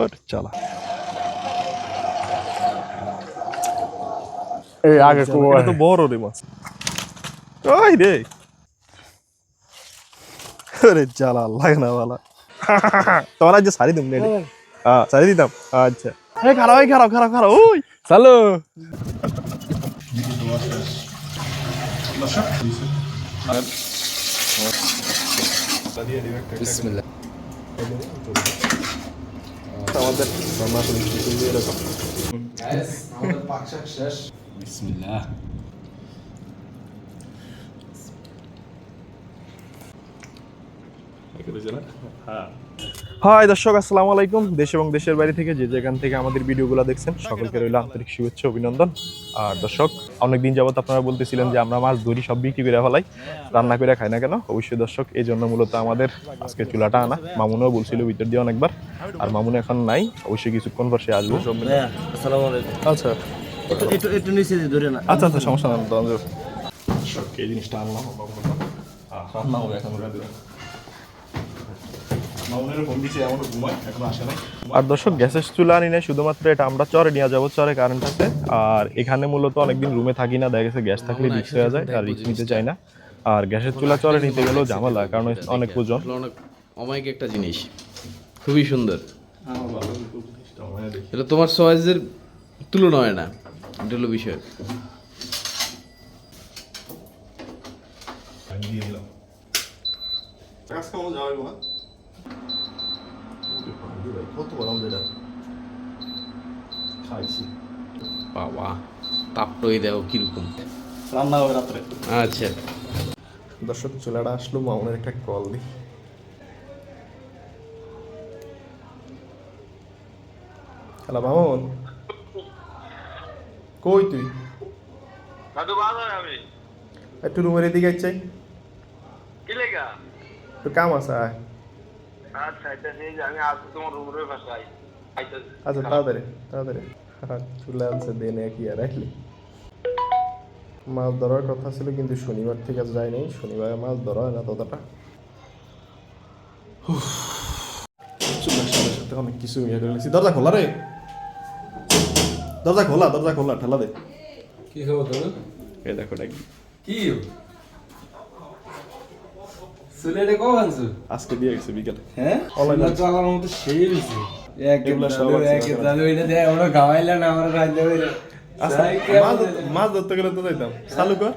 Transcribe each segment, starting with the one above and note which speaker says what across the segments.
Speaker 1: ওরে চালা এই আগে এটা তো বড় রে মাছ ওই রে। আরে চালা লাগে না বালা। তোমার আজ সারি দিম রে হ্যাঁ। সারি দিতাম? আচ্ছা। এই খারাপ এই খারাপ খারাপ খারাপ ওই।
Speaker 2: চালো। বিসমিল্লাহ।
Speaker 1: আমাদের রান্না আসলে কিছু এরকম
Speaker 2: আমাদের পাক শেষ। বিসমিল্লাহ।
Speaker 1: হাই দর্শক আসসালামু আলাইকুম। দেশ এবং দেশের বাইরে থেকে যে যেখান থেকে আমাদের ভিডিওগুলো দেখছেন সকলকে রইল আন্তরিক শুভেচ্ছা অভিনন্দন। আর দর্শক অনেকদিন যাবত আপনারা বলতেছিলেন যে আমরা মাছ ধরি সব বিক্রি করে ফেলাই রান্না করে খাই না কেন? অবশ্যই দর্শক এই জন্য মূলত আমাদের আজকে চুলাটা আনা। মামুনও বলছিল ভিতর দিয়ে অনেকবার আর মামুন এখন নাই। অবশ্যই কিছুক্ষণ পর সে আসব।
Speaker 3: আলাইকুম।
Speaker 1: আচ্ছা। আচ্ছা আচ্ছা সমস্যা না এই জিনিসটা আনলাম রান্না হবে এখন ওরা দিলাম মামুনের ফোন দিয়েছি এমন ঘুমায় এখন আসে নাই আর দর্শক গ্যাসের চুলা আনি নাই শুধুমাত্র এটা আমরা চরে নিয়ে যাব চরে কারেন্ট আছে। আর এখানে মূলত অনেকদিন রুমে থাকি না দেখা গেছে গ্যাস থাকলে রিক্স হয়ে যায় আর রিক্স নিতে চাই না। আর গ্যাসের চুলা চরে নিতে গেলেও ঝামেলা কারণ অনেক ওজন।
Speaker 2: অনেক অমায়িক একটা জিনিস খুবই সুন্দর। এটা তোমার চয়েসের তুলনা হয় না এটা হলো বিষয়
Speaker 1: দিয়ে দিলাম কাজ কেমন যাবে না কত গরম যেটা খাইছি
Speaker 2: বাবা তাপটই দেখো কীরকম?
Speaker 1: রান্না হবে রাত্রে।
Speaker 2: আচ্ছা।
Speaker 1: দর্শক চুলাটা আসলো মামুনের একটা কল দি হ্যালো মামুন। কই তুই?
Speaker 4: দাদু বাদ হয় আমি।
Speaker 1: একটু রুমের এদিকে চাই
Speaker 4: কি লেগা?
Speaker 1: তোর কাম আছে আয়।
Speaker 4: আচ্ছা এটা সেই যে আমি আসব তোমার রুমের ভাষায় আইতাছি।
Speaker 1: আচ্ছা তাড়াতাড়ি তাড়াতাড়ি। হ্যাঁ, চুলা আনছে দেনে কি আর রাখলি মাছ ধরার কথা ছিল কিন্তু শনিবার থেকে যায় নাই। শনিবারে মাছ ধরা হয় না ততটা সাথে অনেক কিছু ইয়ে করে নিয়েছি দরজা খোলা রে। দরজা খোলা দরজা খোলা ঠেলা দে।
Speaker 2: কি খবর তোর
Speaker 1: এই দেখো ডাকি।
Speaker 2: কি? সিলেটে কখন আনছো?
Speaker 1: আজকে দিয়ে গেছে বিকেলে।
Speaker 5: হ্যাঁ? সুন্দর তো আমার মতো সেই হয়েছে। এক
Speaker 1: এগুলা সব
Speaker 5: এক এটা দিয়ে আমরা খাওয়াইলেন আমরা রাঁধলে হইল।
Speaker 1: মাছ ধরতে গেলে তো যাইতাম চালু কর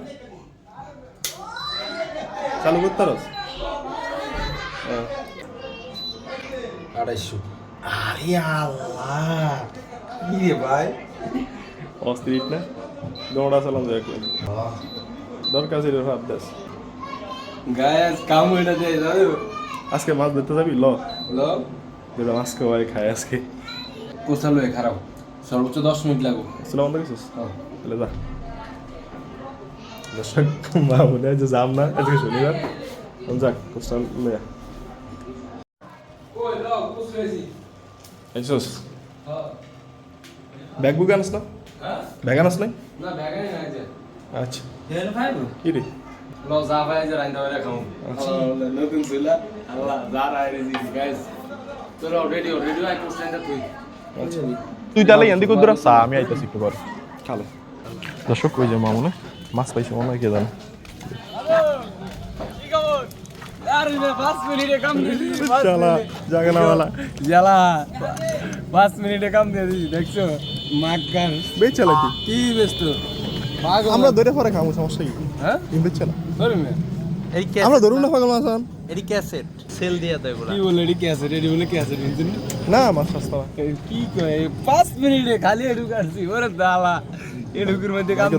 Speaker 1: চালু করতে পারস
Speaker 2: আড়াইশো
Speaker 5: আরে আল্লাহ রে ভাই
Speaker 1: অস্থির না দৌড়া চালান যায় দরকার ছিল ভাব দাস
Speaker 5: গায়ে আজ কাম হইটা দাদু
Speaker 1: আজকে মাছ ধরতে যাবি ল
Speaker 5: লো
Speaker 1: মাছ খাওয়াই খায় আজকে
Speaker 5: কোথাও লয়ে খারাপ সর্বোচ্চ দশ মিনিট লাগবে।
Speaker 1: আসলে বন্ধ গেছিস তাহলে যা। দর্শক মা হয় যে যাম না। আজকে শনিবার যাক কোস্টাল লয়া আইসোস ব্যাগ বুক আনস না?
Speaker 5: হ্যাঁ?
Speaker 1: ব্যাগ আনস নাই?
Speaker 5: না ব্যাগে না যে।
Speaker 1: আচ্ছা।
Speaker 5: হেন খাইবো?
Speaker 1: কি রে?
Speaker 5: লো যা ভাই যে রাইন্দা হইলা খাও নতুন ছিল। আল্লাহ যা রাইরে জি গাইস তোরা অলরেডি অলরেডি আই কোসলেন্ডা তুই।
Speaker 1: আচ্ছা। তুই তাহলে এন্দি কই দূর চা আমি আইতাছি একটু পরে খালে। দর্শক কই যে মামুনে মাছ পাইছে মনে হয় কে জানে?
Speaker 5: আরে পাঁচ মিনিটে কাম দিলি
Speaker 1: চালা জাগে না वाला
Speaker 5: পাঁচ মিনিটে কাম দিয়ে দিছি দেখছ
Speaker 1: কি
Speaker 5: ব্যস্ত?
Speaker 1: আমরা ধরে পরে খামু সমস্যা কি?
Speaker 5: হ্যাঁ?
Speaker 1: বেচ চালা।
Speaker 5: ধরুন না।
Speaker 1: আমরা ধরুন না পাগল মাছ।
Speaker 3: এডি ক্যাসেট সেল দিয়ে দেয় এগুলা।
Speaker 5: কি বলে রেডি কে আছে রেডি বলে কে আছে বুঝছেন
Speaker 1: না মাছ সস্তা
Speaker 5: কি কয় পাঁচ মিনিটে খালি এডু কাটছি ওরে দালা। এডুকুর মধ্যে কাম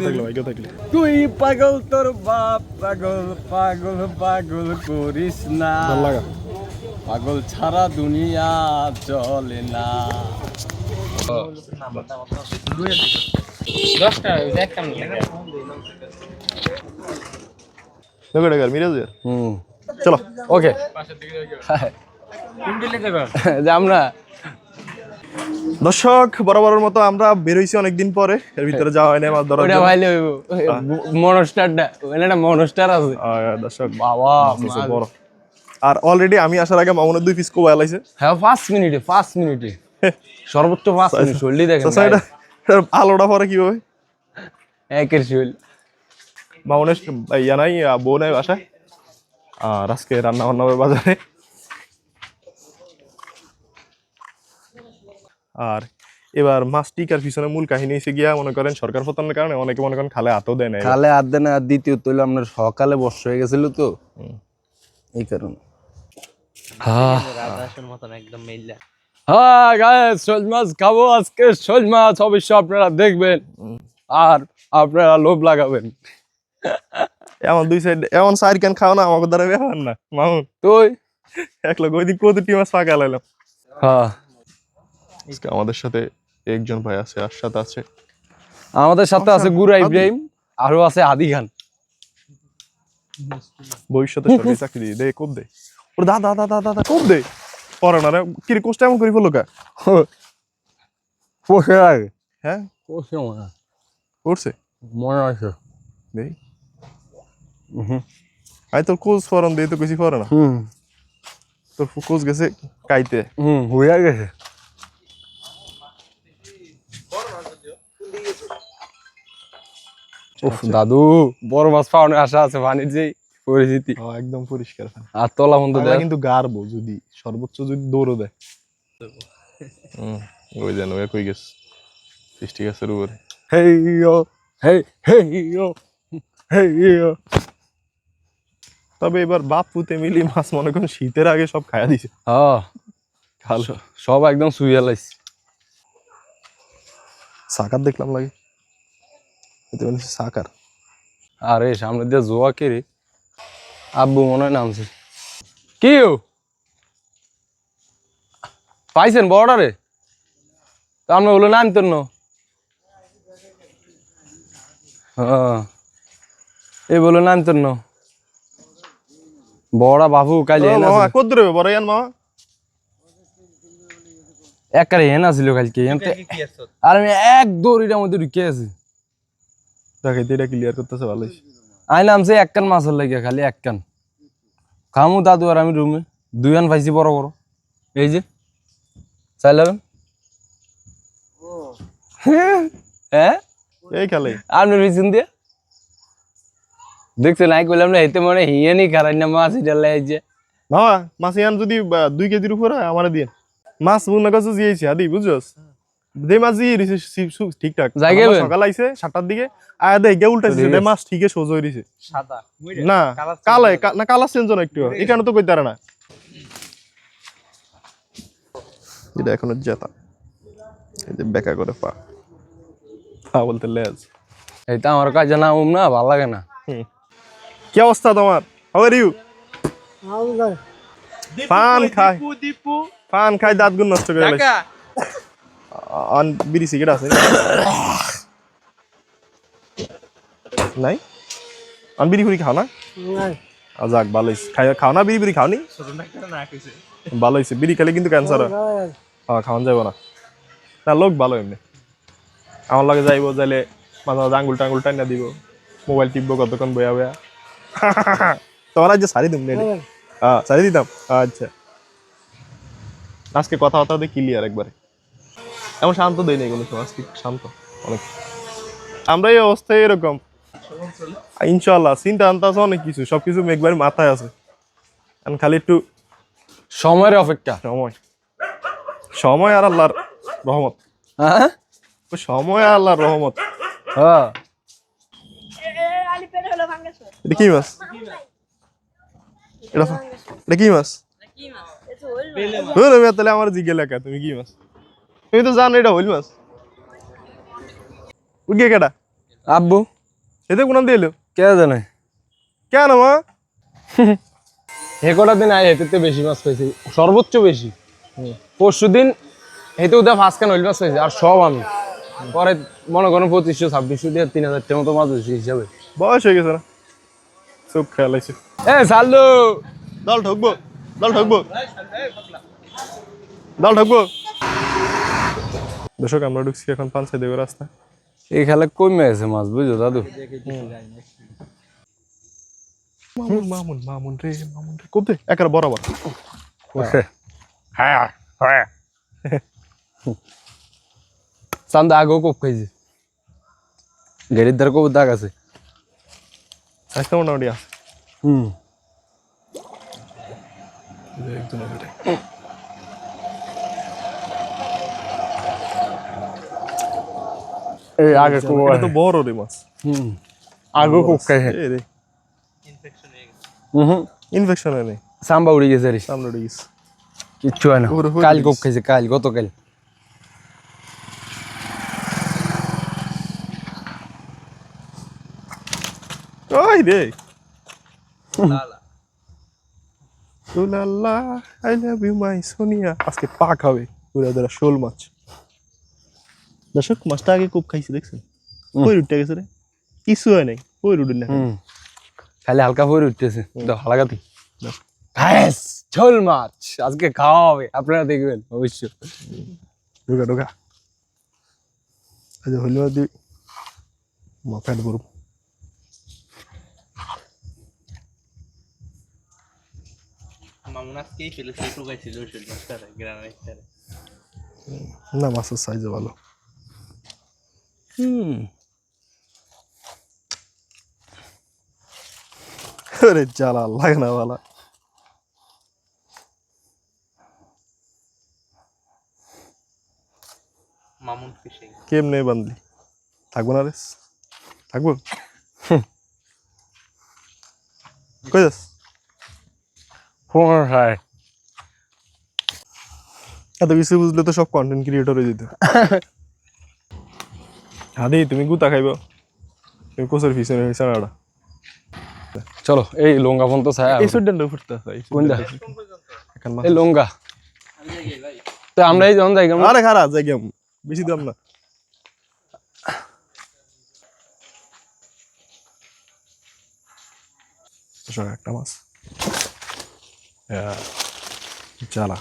Speaker 5: তুই পাগল তোর বাপ পাগল পাগল পাগল করিস না।
Speaker 1: ভালো লাগা।
Speaker 5: পাগল ছাড়া দুনিয়া চলে না।
Speaker 1: দেখো টাকার
Speaker 5: হুম
Speaker 1: চলো
Speaker 5: ওকে
Speaker 1: দর্শক বরাবরের মতো আমরা বেরোইছি অনেকদিন পরে। এর ভিতরে যাওয়া হয়নি না মাছ ধরার
Speaker 5: ওটা ভাইলে হইব মনস্টারটা ওখানে একটা মনস্টার আছে।
Speaker 1: দর্শক
Speaker 5: বাবা
Speaker 1: বড়। আর অলরেডি আমি আসার আগে মামুনের দুই পিস কোবাই লাইছে
Speaker 5: হ্যাঁ পাঁচ মিনিটে পাঁচ মিনিটে সর্বোচ্চ পাঁচ মিনিট শৈলী দেখেন
Speaker 1: আলোটা পরে কি কীভাবে?
Speaker 5: একের শৈল
Speaker 1: মামনের ইয়া নাই বউ নাই বাসায়। আর আজকে রান্না বান্না হবে বাজারে। আর এবার মাছ টিকার পিছনে মূল কাহিনী এসে গিয়া মনে করেন সরকার পতনের কারণে অনেকে মনে করেন খালে হাতও দেয় না এবার।
Speaker 5: কালে আর দেন আর দ্বিতীয় তৈল আপনার সকালে বর্ষা হয়ে গেছিল তো। এই কারণে।
Speaker 3: রাধাসের মতন
Speaker 5: হ্যাঁ গায়ে শোল মাছ খাব আজকে শোল মাছ অবশ্য আপনারা দেখবেন। আর আপনারা লোভ লাগাবেন।
Speaker 1: এমন দুই সাইড এমন সাইড কেন খাও না আমাকে দ্বারা ব্যাপার না। মামুন
Speaker 5: তুই?
Speaker 1: এক লোক ওই দিন কত মাছ ফাঁকা লাইলাম।
Speaker 5: হ্যাঁ।
Speaker 1: আমাদের সাথে একজন ভাই আছে আর সাথে আছে।
Speaker 5: আমাদের সাথে আছে গুরা ইব্রাহিম আরও আছে আদি খান।
Speaker 1: ভবিষ্যতে সরকারি চাকরি দিয়ে দে কোপ দে। ওর দাদা দাদা দাদা কোপ দে। পরে না রে কিরে কোষ্টা এমন করি ফেলো কা? হ্যাঁ?
Speaker 5: পোষে মনে হয়।
Speaker 1: করছে
Speaker 5: মনে আছে
Speaker 1: দেই। আই তোর কোচ ফরন দে তো কিছু করে না
Speaker 5: হুম
Speaker 1: তোর কোচ গেছে কাইতে
Speaker 5: হুম হয়ে গেছে উফ দাদু বড় মাছ পাওয়ানোর আশা আছে পানির যে পরিস্থিতি
Speaker 1: ও একদম পরিষ্কার
Speaker 5: আর তলা বন্ধ দেয়
Speaker 1: কিন্তু গারবো যদি সর্বোচ্চ যদি দৌড়ও দেয় হুম, ওই যেন ওই কই গেছে সৃষ্টি গাছের উপরে
Speaker 5: হেই ইয়ো হেই হেই ইয়ো হেই ইয়ো
Speaker 1: তবে এবার বাপ পুতে মিলি মাছ মনে করেন শীতের আগে সব খায়া দিছে।
Speaker 5: হ্যাঁ। সব একদম শুয়ে লাইছে।
Speaker 1: সাকার দেখলাম লাগে। এতে মানে সাকার।
Speaker 5: আরে সামনে দিয়ে জোয়া কে রে? আব্বু মনে হয় নামছে। কি? পাইছেন বর্ডারে তো আমরা বলে নামতেন না। হ্যাঁ। এই বলে নামতেন না। বড়া বাবু কাল হেন
Speaker 1: মামা কত দূরে বড় ইয়ান মামা?
Speaker 5: একবারে হেন আসিল কালকে আর আমি এক দৌড়িটার মধ্যে ঢুকে আছি।
Speaker 1: এটা ক্লিয়ার করতেছে ভালো
Speaker 5: আই নামছে এক কান মাছের লাগিয়া খালি এক কান খামু দাদু আর আমি রুমে দুই আন পাইছি বড় বড়। এই যে চাইলাম হ্যাঁ?
Speaker 1: এই খেলে।
Speaker 5: আপনি রুইছেন দিয়ে? দেখছ নাই কইলাম না এতে মনে হিয়ে নি খারাই না মাছ এটা লাইছে
Speaker 1: মাছ ইয়ান যদি দুই কেজির উপরে হয় আমার দিয়ে মাছ মনে কাছে জিয়েছি আদি বুঝছস? দে মাছ জিয়ে দিছে ঠিকঠাক? সকাল আইছে সাতটার দিকে। আয়া দে গিয়ে উল্টাইছে দে মাছ ঠিকই সোজ দিছে।
Speaker 3: সাদা
Speaker 1: না কালাই না কালার চেঞ্জ না একটু। এখানে তো কইতারে না। এটা এখনও জেতা। এই যে বেকা করে পা। পা বলতে লেজ।
Speaker 5: এইটা আমার কাছে নামুম না ভালো লাগে না।
Speaker 1: হুম। কি অবস্থা তোমার? হাউ আর ইউ পান খাই। পান খাই দাঁত গুণ নষ্ট করে ফেলেছে। অন বিড়ি সিগারেট আছে। নাই? অন বিড়ি ফুড়ি খাও না? যাক ভালো হয়েছে খাই খাও না বিড়ি বিড়ি খাও নি? ভালো হয়েছে বিড়ি খেলে কিন্তু ক্যান্সার হয়। হ্যাঁ খাওয়ান যাব না। না লোক ভালো এমনি। আমার লগে যাইবো যাইলে মাঝে মাঝে আঙ্গুল টাঙ্গুল টাইনা দিব। মোবাইল টিপবো কতক্ষণ বয়া বয়া। তোমার আজ সারি দিম নেই হ্যাঁ। সারি দিতাম? আচ্ছা। আজকে কথা কথা ক্লিয়ার একবারে। এমন শান্ত দেয় নেই কোনো সময় আজকে শান্ত অনেক। আমরা এই অবস্থায় এরকম। ইনশাল্লাহ চিন্তা আনতে আছে অনেক কিছু সবকিছু একবার মাথায় আছে। এখন খালি একটু
Speaker 5: সময়ের অপেক্ষা।
Speaker 1: সময়। সময় আর আল্লাহর রহমত।
Speaker 5: হ্যাঁ?
Speaker 1: সময় আর আল্লাহর রহমত।
Speaker 5: হ্যাঁ।
Speaker 1: এটা কি মাছ? এটা এটা কি মাছ? মিয়া, তাহলে আমার জিজ্ঞে লেখা তুমি কি মাছ? তুমি তো জানো এটা হইল মাছ। উঠে কেটা
Speaker 5: আব্বু।
Speaker 1: এতে কোন
Speaker 5: কে জানে?
Speaker 1: কেন মা?
Speaker 5: দিন আয় হেঁটেতে বেশি মাছ পাইছি সর্বোচ্চ বেশি। পরশু দিন হেঁটে উদা ফাঁস কেন হইল মাছ পাইছি আর সব আমি। পরে মনে করেন পঁচিশশো ছাব্বিশশো দিয়ে তিন হাজার মতো মাছ হিসাবে।
Speaker 1: বয়স হয়ে গেছে না? চোখ খেয়াল আছে।
Speaker 5: এ সাল্লু
Speaker 1: দল ঠকবো দল ঠকবো দল ঠকবো দর্শক আমরা ঢুকছি এখন পাঞ্চায়েত দেবের রাস্তা।
Speaker 5: এই খেলা কমে গেছে মাছ বুঝছ দাদু?
Speaker 1: মামুন মামুন মামুন রে মামুন রে। কোথায়? একের বরাবর।
Speaker 5: হ্যাঁ হ্যাঁ। চান্দা আগেও কোপ খাইছে। গাড়ির দ্বারা কোপ দাগ আছে।
Speaker 1: সাইজটা মোটামুটি আছে
Speaker 5: হুম। এই আগে কোপ
Speaker 1: এটা তো বড় রে মাছ।
Speaker 5: হুম। কোপ খাইছে
Speaker 1: এই রে।
Speaker 5: হুম
Speaker 1: ইনফেকশন হয় নাই
Speaker 5: সাম্বা উড়ে গেছে রে।
Speaker 1: সামনে উঠে গেছে।
Speaker 5: কিচ্ছু হয় না।
Speaker 1: ওরে
Speaker 5: কাল। কোপ খাইছে কাল গতকাল।
Speaker 1: ওই রে উলালা I love you my Sonia আজকে পা খাবে পুরা ধরা শোল মাছ দর্শক মাছটা আগে খুব খাইছি দেখছেন? কই উঠতে গেছে রে। কিছু হয় নাই কই উঠে না
Speaker 5: খালি। হালকা করে উঠতেছে। তো হালকাতে
Speaker 1: দাও।
Speaker 5: হ্যাঁ ঝোল মাছ আজকে খাওয়া হবে আপনারা দেখবেন অবশ্যই
Speaker 1: ঢোকা ঢোকা। আজ হইল দি মাথায় করব
Speaker 3: মামুন আজকেই ফেলেছে টুকাইছিল ওষুধ মাস্টার গ্রামের ভিতরে
Speaker 1: না মাছের সাইজে ভালো।
Speaker 5: হুম।
Speaker 1: আরে জ্বালা লাগে না ভালা।
Speaker 3: মামুন ফিশিং
Speaker 1: কেমনে বান্ধলি থাকব না রে? থাকব? কই যাস?
Speaker 5: পনেরো হয়
Speaker 1: এত কিছু বুঝলে তো সব কন্টেন্ট ক্রিয়েটর হয়ে যেত। হাদি তুমি গুতা খাইব। তুমি কোসের পিছনে না
Speaker 5: চলো এই লঙ্গা ফোন তো ছায়া।
Speaker 1: এই সুডেন্ট ফুটতে
Speaker 5: কোনটা? এই লঙ্গা। তো আমরা এই যখন যাই
Speaker 1: আরে খারাপ যাই গেম। বেশি দাম না। একটা মাছ. জ্বালা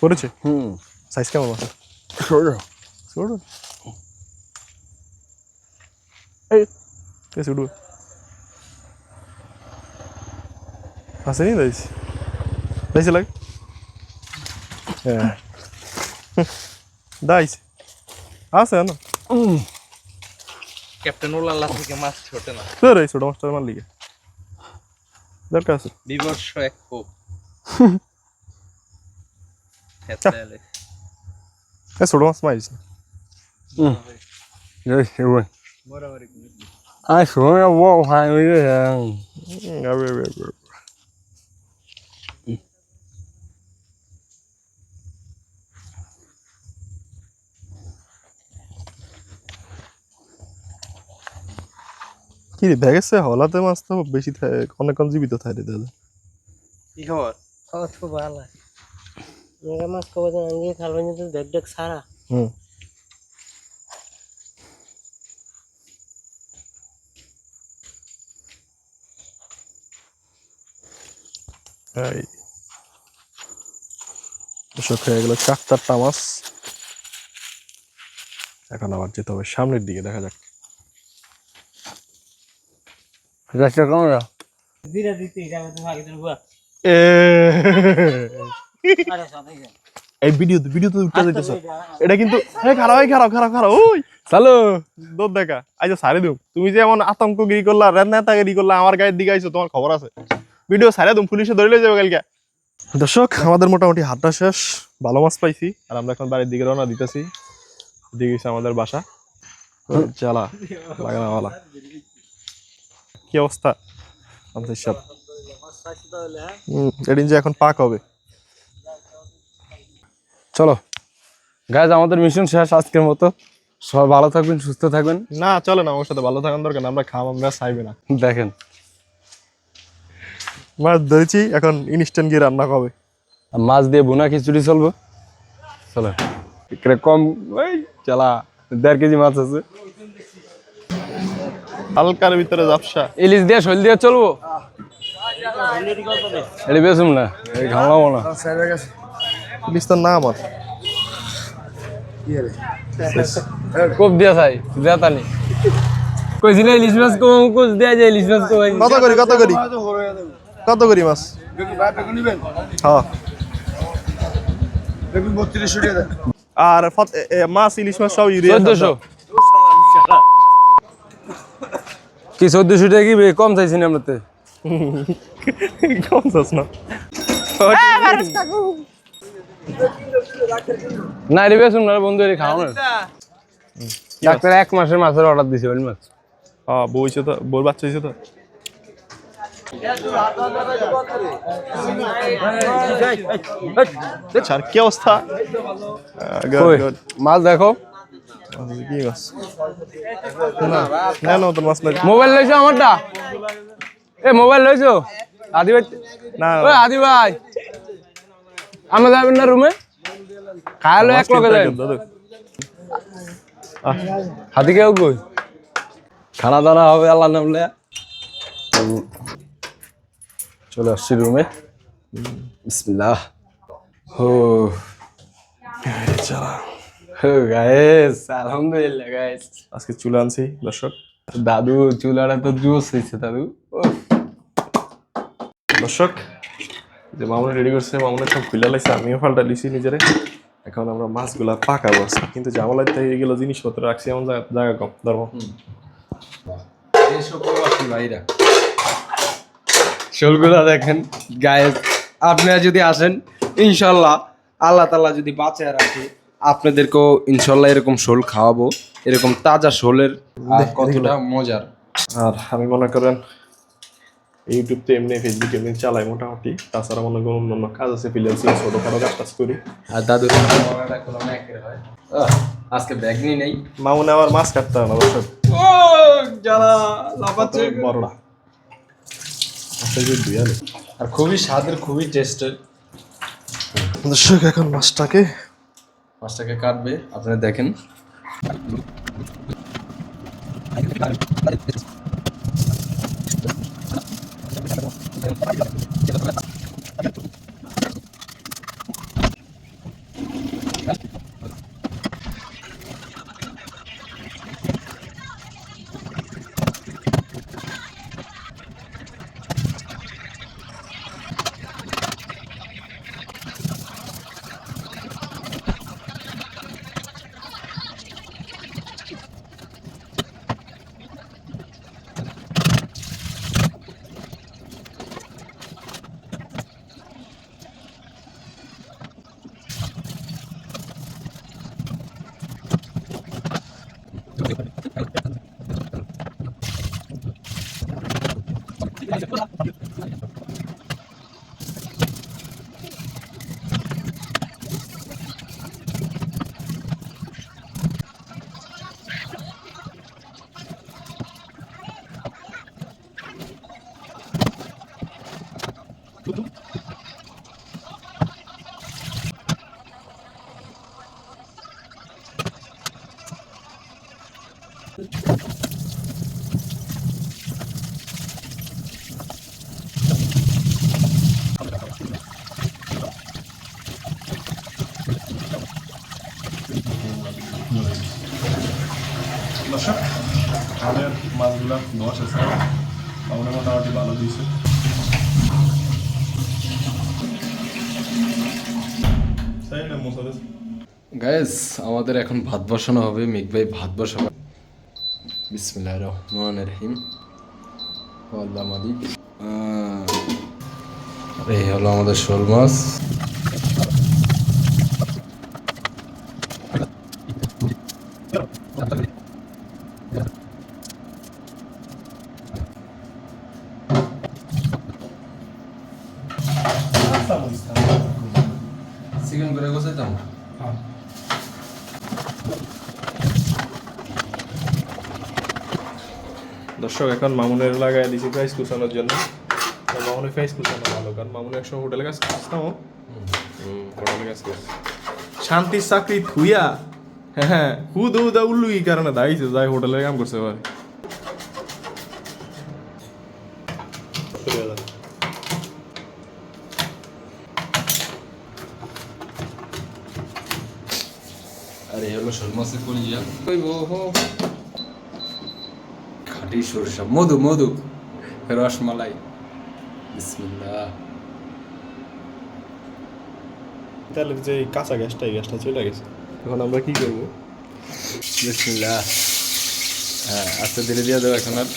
Speaker 1: পড়েছে?
Speaker 5: হুম।
Speaker 1: সাইজ কেমন আছে?
Speaker 5: ছোট।
Speaker 1: ছোট? এই। কে ছুটু আছে নি দাইছি দাইছে লাগ। হ্যাঁ দাইছে আছে না?
Speaker 3: ক্যাপ্টেন ওলাল্লা থেকে মাছ ছোটে না।
Speaker 1: তোর এই ছোট মাছটার মার লিগে দরকার আছে।
Speaker 3: বিবর্ষ এক খুব
Speaker 1: এ ছোট মাছ মারিস
Speaker 5: আয় শোনা ও হাই
Speaker 1: কি রে ভেগেছে হলাতে মাছ তো বেশি থাকে অনেকক্ষণ জীবিত থাকে রে দাদা
Speaker 3: কি খবর?
Speaker 6: খাওয়া তো ভালো। মেঘা মাছ খাব তো আঙ্গিয়ে খালবেন তো দেখ দেখ সারা।
Speaker 1: হুম। এই। দর্শক হয়ে গেল চার চারটা মাছ। এখন আবার যেতে হবে সামনের দিকে দেখা যাক।
Speaker 6: দিরা
Speaker 1: এই ভিডিও ভিডিও তো উঠতে যাইতেছ। এটা কিন্তু হ্যাঁ খারাপ খারাপ খারাপ খারাপ। ওই
Speaker 5: চালো
Speaker 1: দৌড় দেখা। আইজো সারে দিও। তুমি যে এমন আতঙ্কগিরি করলা রেন্নাতাগিরি করলা আমার গায়ের দিকে আইছো তোমার খবর আছে। ভিডিও সারে দিও পুলিশে ধরে যাবে কালকে। দর্শক আমাদের মোটামুটি হাতটা শেষ। ভালো মাছ পাইছি আর আমরা এখন বাড়ির দিকে রওনা দিতেছি। দিয়ে আমাদের বাসা। চালা লাগানা কি অবস্থা? আমাদের সব। এদিন যে এখন পাক হবে।
Speaker 5: চলো। গাইজ আমাদের মিশন শেষ আজকের মতো। সবাই ভালো থাকবেন সুস্থ থাকবেন।
Speaker 1: না চলে না আমার সাথে ভালো থাকার দরকার আমরা খাম আমরা চাইবে না।
Speaker 5: দেখেন।
Speaker 1: মাছ ধরেছি এখন ইনস্ট্যান্ট গিয়ে রান্না হবে
Speaker 5: আর মাছ দিয়ে বোনা খিচুড়ি চলবো। চলো। কম ওই চালা দেড় কেজি মাছ আছে।
Speaker 1: হালকার ভিতরে জাপসা
Speaker 5: ইলিশ দিয়ে শৈল দিয়ে চলবো? এটি না এই ঘামাবো না।
Speaker 1: লিস্টার না আমার।
Speaker 5: কোপ দিয়া চাই কইছি না ইলিশ মাছ কম কোচ দেয়া যায় ইলিশ মাছ
Speaker 1: কত করি কত করি? কত করি মাছ? হ্যাঁ। আর মাছ ইলিশ মাছ সব ইউরিয়া।
Speaker 5: চোদ্দশো। কি চোদ্দশো টাকা কি বে- কম চাইছি না আমরা
Speaker 1: কম চাস না
Speaker 5: না রে বেশুন না বন্ধু রে খাও না ডাক্তার এক মাসের মাছের অর্ডার দিছে ওই মাছ
Speaker 1: হ্যাঁ বউ হইছে তো বউর বাচ্চা হয়েছে তো আচ্ছা, কি অবস্থা.
Speaker 5: মাছ দেখো মোবাইল লইছো আমারটা? এ মোবাইল লইছো? আদি ভাই
Speaker 1: না
Speaker 5: ওই আদি ভাই। আমরা যাবেন না রুমে খায়ালো এক লগে যাই হাতি কেউ কই? খানা দানা হবে আল্লাহ নামলে চলে আসছি রুমে বিসমিল্লাহ। হো
Speaker 1: চালা
Speaker 5: হো আলহামদুলিল্লাহ গাইস
Speaker 1: আজকে চুলে আনছি দর্শক।
Speaker 5: দাদু চুলাটা তো জুস হয়েছে দাদু।
Speaker 1: দর্শক যে মামুনে রেডি করছে মামুনে সব খুলে লাইছে আমিও ফাল্টা লিছি নিজেরে। এখন আমরা মাছগুলা পাকাবো আজকে। কিন্তু জামালাই থেকে এগুলো জিনিসপত্র রাখছি এমন জায়গা কম ধর্ম
Speaker 5: ভাইরা। শোলগুলা দেখেন গায়ে আপনারা যদি আসেন ইনশাল্লাহ আল্লাহ তাআলা যদি বাঁচায় রাখে আপনাদেরকেও ইনশাল্লাহ এরকম শোল খাওয়াবো। এরকম তাজা শোলের কতটা মজার।
Speaker 1: আর আমি মনে করেন ইউটিউব তো এমনি ফেসবুক এমনি চালাই মোটামুটি। তাছাড়া মনে করেন অন্য কাজ আছে ফ্রিল্যান্সিং ছোটখাটো কাজ টাজ করি।
Speaker 5: আর দাদুর আজকে ব্যাগ নিয়ে নেই।
Speaker 1: মামুনে আবার মাছ কাটতে না দর্শক
Speaker 5: ও লাফাচ্ছে।
Speaker 1: বড়রা।
Speaker 5: আর খুবই স্বাদের খুবই টেস্টের
Speaker 1: দর্শক এখন মাছটাকে
Speaker 5: মাছটাকে কাটবে আপনারা দেখেন।
Speaker 1: দর্শক, আমাদের মাছগুলা দশ আছে মামুনে মোটামুটি ভালো দিয়েছে।
Speaker 5: গ্যাস আমাদের এখন ভাত বসানো হবে। মেঘ ভাই ভাত বসাবো। বিসমিল্লাহ রহমান রহিম। আল্লাহ মালিক। এই হলো আমাদের শোল মাছ।
Speaker 1: দর্শক এখন মামুনের লাগাই দিয়েছি প্রাইস কুচানোর জন্য। মামুনের প্রাইস কুচানো ভালো কারণ মামুন একসময় হোটেলে কাজ করতাম হোটেলে কাজ করছে শান্তির চাকরি থুইয়া হ্যাঁ হ্যাঁ হুদ হুদা উল্লু এই কারণে দাইছে যাই হোটেলে কাম করছে এবার
Speaker 5: আর এই হলো শোল মাছের কলিজা ওই ওহো খাঁটি সরষা। মধু মধু। রসমালাই। বিসমিল্লাহ।
Speaker 1: তাহলে যে কাঁচা গ্যাসটা এই গ্যাসটা চলে গেছে। এখন আমরা কি করব?
Speaker 5: বিসমিল্লাহ। হ্যাঁ আস্তে ধীরে দিয়ে দেবো এখন আর।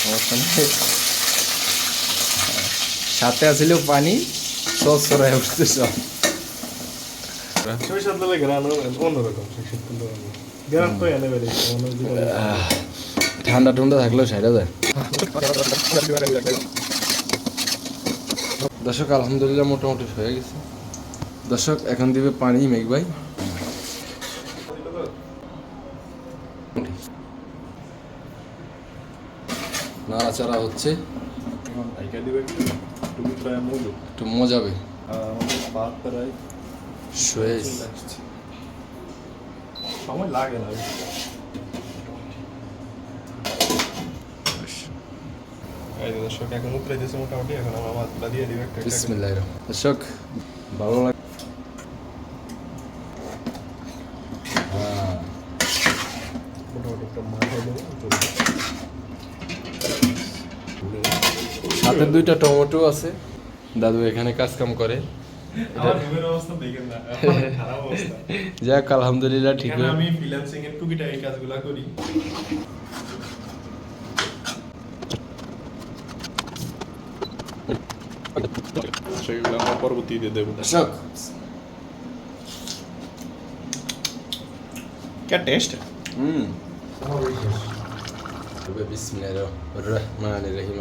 Speaker 5: সমস্যা নেই। সাথে আছিল পানি। সস সরাই উঠতে সব
Speaker 1: সরিষার তেলে গ্রান অন্যরকম সরিষার তেল
Speaker 5: ঠান্ডা ঠান্ডা থাকলেও সাইডা যায়। দর্শক আলহামদুলিল্লাহ মোটামুটি হয়ে গেছে। দর্শক এখন দিবে পানি মেঘ ভাই। নাড়াচাড়া হচ্ছে। একটু মজাবে শুয়ে
Speaker 1: সময় লাগে না। দর্শক এখন দিয়েছে মোটামুটি এখন আমার দিয়ে দিবে একটা একটা। করে।
Speaker 5: বিসমিল্লাহ দর্শক ভালো লাগে হ্যাঁ। সাথে দুইটা টমেটো আছে। দাদু এখানে কাজ কাম করে।
Speaker 1: আমার রুমের অবস্থা দেখেন না আমার খারাপ অবস্থা
Speaker 5: যাক আলহামদুলিল্লাহ ঠিক
Speaker 1: এখানে
Speaker 5: হয়ে
Speaker 1: আমি ফ্রিল্যান্সিং এর টুকিটাকি এই কাজগুলা করি সেগুলো আমরা পরবর্তীতে দেবো
Speaker 5: দর্শক
Speaker 1: क्या टेस्ट
Speaker 5: হুম তবে বিসমিল্লাহির রহমানির রহিম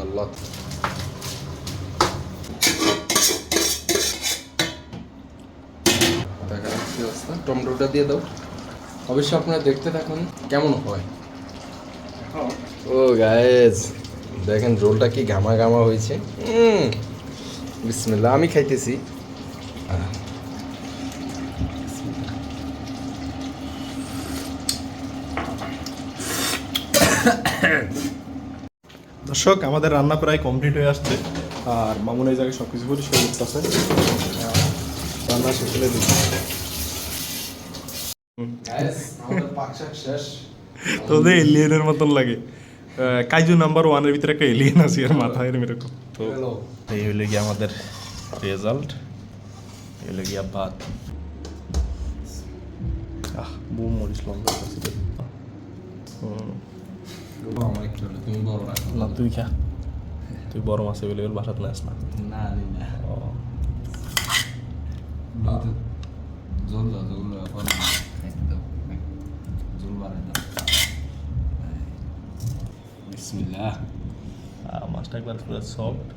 Speaker 5: টমেটোটা দিয়ে দাও। অবশ্যই আপনারা দেখতে থাকুন কেমন হয়। ও গায়েস দেখেন রোলটা কি ঘামা ঘামা হয়েছে। হুম বিসমিল্লাহ আমি খাইতেছি।
Speaker 1: দর্শক আমাদের রান্না প্রায় কমপ্লিট হয়ে আসছে। আর মামুন এই জায়গায় সব কিছু পরিষ্কার করতেছে। রান্না শেষ হলে দিচ্ছি
Speaker 5: গায়েস আমাদের পাক শাক শেষ
Speaker 1: তোদের এলিয়েনের মতন লাগে। কাইজু নাম্বার ওয়ানের ভিতরে একটা এলিয়েন আছে আর মাথায় এরকম। তো এই হইলে গিয়ে আমাদের রেজাল্ট এই হইলে গিয়া ভাত আহ বুম
Speaker 5: বড় রাখো
Speaker 1: না তুই খা। তুই বড় মাছ এভেলেবেল বাসাত নাস না।
Speaker 5: না না।
Speaker 1: ও,
Speaker 5: জল জল বিসমিল্লাহ
Speaker 1: আহ, মাছটা একবার পুরো সফট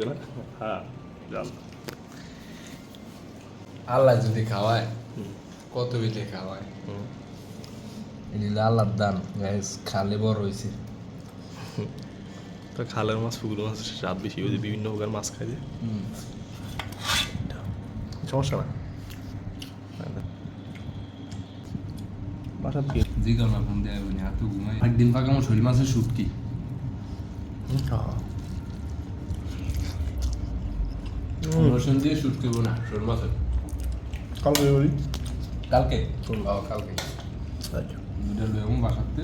Speaker 1: না হ্যাঁ জান
Speaker 5: আল্লাহ যদি খাওয়ায় কত বেটে খাওয়ায়? এগুলো আল্লাহর দান খালে বড় হয়েছে।
Speaker 1: তো খালের মাছ পুকুর মাছ স্বাদ বেশি ওই যে বিভিন্ন প্রকার মাছ খাই যে। সমস্যা না। বাসার কি
Speaker 5: জিগাল না ফোন দেয় বলি হাতে ঘুমাই। একদিন পাকা আমার শরীর মাছের শুটকি। রসুন দিয়ে শুটকি বোনা শরীর মাছের।
Speaker 1: কাল করি।
Speaker 5: কালকে? কালকে। দুটা লয়ে বাসাতে।